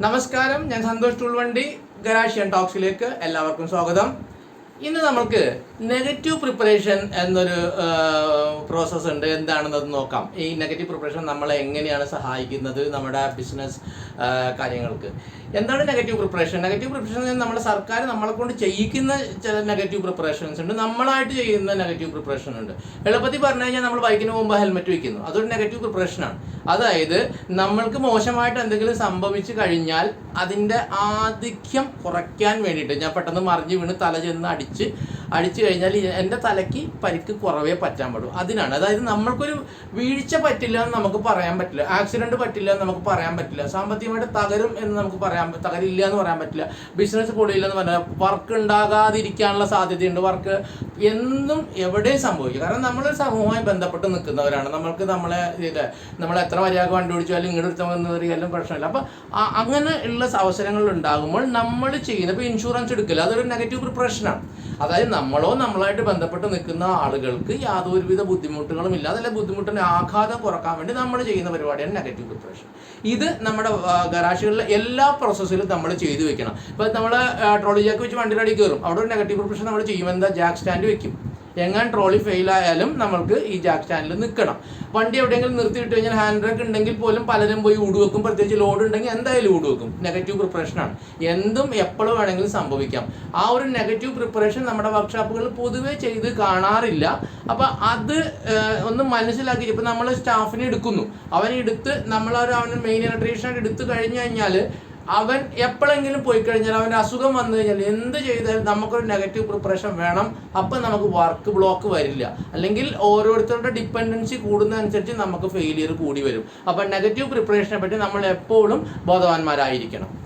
നമസ്കാരം. ഞാൻ സന്തോഷ് ടൂൾവണ്ടി ഗരാഷ്യൻ ടോക്സിലേക്ക് എല്ലാവർക്കും സ്വാഗതം. ഇന്ന് നമുക്ക് നെഗറ്റീവ് പ്രിപ്പറേഷൻ എന്നൊരു പ്രോസസ്സ് ഉണ്ട്. എന്താണെന്നത് നോക്കാം. ഈ നെഗറ്റീവ് പ്രിപ്പറേഷൻ നമ്മളെ എങ്ങനെയാണ് സഹായിക്കുന്നത് നമ്മുടെ ബിസിനസ് കാര്യങ്ങൾക്ക്. എന്താണ് നെഗറ്റീവ് പ്രിപ്പറേഷൻ നെഗറ്റീവ് പ്രിപ്പറേഷൻ നമ്മുടെ സർക്കാർ നമ്മളെ കൊണ്ട് ചെയ്യിക്കുന്ന ചില നെഗറ്റീവ് പ്രിപ്പറേഷൻസ് ഉണ്ട്. നമ്മളായിട്ട് ചെയ്യുന്ന നെഗറ്റീവ് പ്രിപ്പറേഷൻ ഉണ്ട്. എളുപ്പത്തിൽ പറഞ്ഞു കഴിഞ്ഞാൽ നമ്മൾ ബൈക്കിന് പോകുമ്പോൾ ഹെൽമെറ്റ് വയ്ക്കുന്നു അതൊരു നെഗറ്റീവ് പ്രിപ്പറേഷനാണ് അതായത് നമ്മൾക്ക് മോശമായിട്ട് എന്തെങ്കിലും സംഭവിച്ചു കഴിഞ്ഞാൽ അതിന്റെ ആധിക്യം കുറയ്ക്കാൻ വേണ്ടിയിട്ട് ഞാൻ പെട്ടെന്ന് മറിഞ്ഞ് വീണ് തല ചെന്ന് 그 렇? അടിച്ചു കഴിഞ്ഞാൽ എന്റെ തലയ്ക്ക് പരിക്ക് കുറവേ പറ്റാൻ പാടും അതിനാണ്. അതായത് നമ്മൾക്കൊരു വീഴ്ച പറ്റില്ല എന്ന് നമുക്ക് പറയാൻ പറ്റില്ല. ആക്സിഡന്റ് പറ്റില്ല എന്ന് നമുക്ക് പറയാൻ പറ്റില്ല. സാമ്പത്തികമായിട്ട് തകരും എന്ന് നമുക്ക് പറയാൻ തകരില്ല എന്ന് പറയാൻ പറ്റില്ല. ബിസിനസ് പൊളിയില്ല എന്ന് പറഞ്ഞാൽ വർക്ക് ഉണ്ടാകാതിരിക്കാനുള്ള സാധ്യതയുണ്ട്. വർക്ക് എന്നും എവിടെയും സംഭവിക്കും. കാരണം നമ്മൾ സമൂഹമായി ബന്ധപ്പെട്ട് നിൽക്കുന്നവരാണ്. നമ്മൾക്ക് നമ്മളെ ഇത് നമ്മൾ എത്ര മര്യാദ വണ്ടി അല്ലെങ്കിൽ ഇങ്ങോട്ട് എടുത്ത് വന്നു കയറിയാലും പ്രശ്നമില്ല. അപ്പോൾ അങ്ങനെ ഉള്ള അവസരങ്ങൾ ഉണ്ടാകുമ്പോൾ നമ്മൾ ചെയ്യുന്ന ഇപ്പോൾ ഇൻഷുറൻസ് എടുക്കില്ല അതൊരു നെഗറ്റീവ് പ്രിപ്പറേഷനാണ് അതായത് നമ്മളോ നമ്മളായിട്ട് ബന്ധപ്പെട്ട് നിൽക്കുന്ന ആളുകൾക്ക് യാതൊരുവിധ ബുദ്ധിമുട്ടുകളും ഇല്ല. അതല്ല ബുദ്ധിമുട്ടിന്റെ ആഘാതം കുറയ്ക്കാൻ വേണ്ടി നമ്മൾ ചെയ്യുന്ന പരിപാടിയാണ് നെഗറ്റീവ് ഡിപ്രഷൻ ഇത് നമ്മുടെ ഗരാശികളിലെ എല്ലാ പ്രോസസ്സിലും നമ്മൾ ചെയ്തു വെക്കണം. ഇപ്പോൾ നമ്മൾ ട്രോളി ജാക്ക് വെച്ച് വണ്ടിയുടെ അടി കയറും. അവിടെ ഒരു നെഗറ്റീവ് ഡിപ്രഷൻ നമ്മൾ ചെയ്യും എന്താ? ജാക്ക് സ്റ്റാൻഡ് വെക്കും. എങ്ങാൻ ട്രോളി ഫെയിൽ ആയാലും നമ്മൾക്ക് ഈ ജാക്ക് സ്റ്റാൻഡിൽ നിൽക്കണം വണ്ടി എവിടെയെങ്കിലും നിർത്തിയിട്ട് കഴിഞ്ഞാൽ ഹാൻഡ് ബ്രേക്ക് ഉണ്ടെങ്കിൽ പോലും പലരും പോയി ഊട് വെക്കും. പ്രത്യേകിച്ച് ലോഡ് ഉണ്ടെങ്കിൽ എന്തായാലും ഊട് വെക്കും. നെഗറ്റീവ് പ്രിപ്പറേഷനാണ് എന്തും എപ്പോഴും വേണമെങ്കിലും സംഭവിക്കാം. ആ ഒരു നെഗറ്റീവ് പ്രിപ്പറേഷൻ നമ്മുടെ വർക്ക്ഷോപ്പുകളിൽ പൊതുവേ ചെയ്ത് കാണാറില്ല. അപ്പോൾ അത് ഒന്ന് മനസ്സിലാക്കി. ഇപ്പോൾ നമ്മൾ സ്റ്റാഫിനെ എടുക്കുന്നു. അവനെ നമ്മളൊരു അവന് മെയിൻ ഇലക്ട്രീഷ്യൻ എടുത്തു കഴിഞ്ഞു കഴിഞ്ഞാൽ അവൻ എപ്പോഴെങ്കിലും പോയി കഴിഞ്ഞാൽ അവന്റെ അസുഖം വന്നു കഴിഞ്ഞാൽ എന്ത് ചെയ്താലും നമുക്കൊരു നെഗറ്റീവ് പ്രിപ്പറേഷൻ വേണം. അപ്പം നമുക്ക് വർക്ക് ബ്ലോക്ക് വരില്ല. അല്ലെങ്കിൽ ഓരോരുത്തരുടെ ഡിപ്പെൻഡൻസി കൂടുന്നതനുസരിച്ച് നമുക്ക് ഫെയിലിയർ കൂടി വരും. അപ്പം നെഗറ്റീവ് പ്രിപ്പറേഷനെ പറ്റി നമ്മൾ എപ്പോഴും ബോധവാന്മാരായിരിക്കണം.